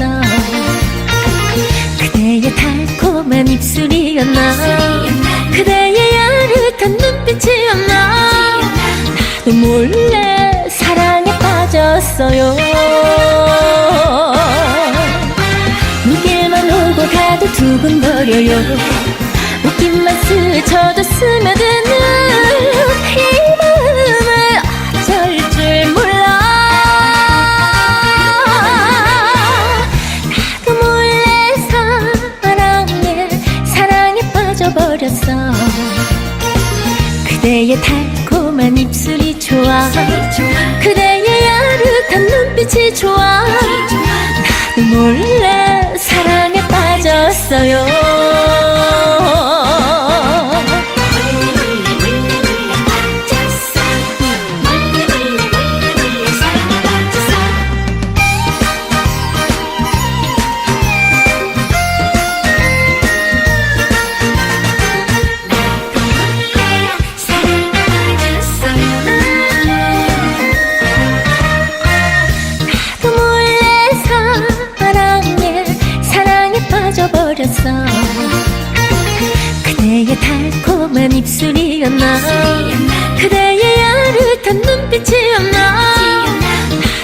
있어. 그대의 달콤한 입술이었나? 그대의 야릇한 눈빛이었나? 나도 몰래 사랑에 빠졌어요. 눈길만 오고 가도 두근거려요. 웃기만 스쳐도 스며드는 그대의 달콤한 입술이 좋아. 그대의 야릇한 눈빛이 좋아 입술이었나? 그대의 야릇한 눈빛이었나?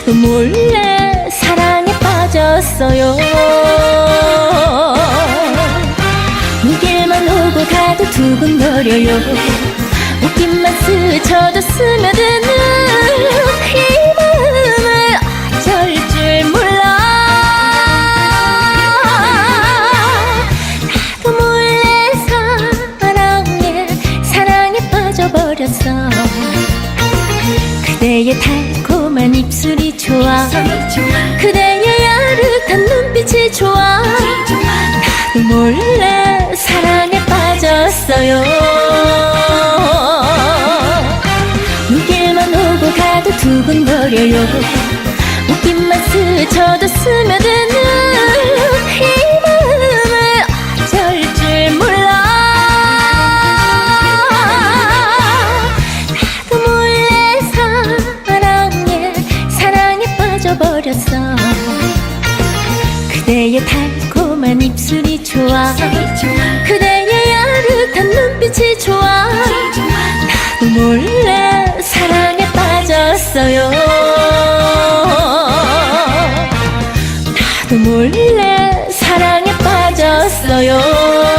나도 몰래 사랑에 빠졌어요. 눈길만 오고 가도 두근거려요. 웃김만 스쳐도 스며드는 그대의 달콤한 입술이 좋아. 그대의 야릇한 눈빛이 좋아. 나도 몰래 사랑에 빠졌어요. 눈길만 오고 가도 두근 거려요. 웃김만 스쳐도 스며드 입술이 좋아. 그대의 야릇한 눈빛이 좋아. 나도 몰래 사랑에 빠졌어요. 나도 몰래 사랑에 빠졌어요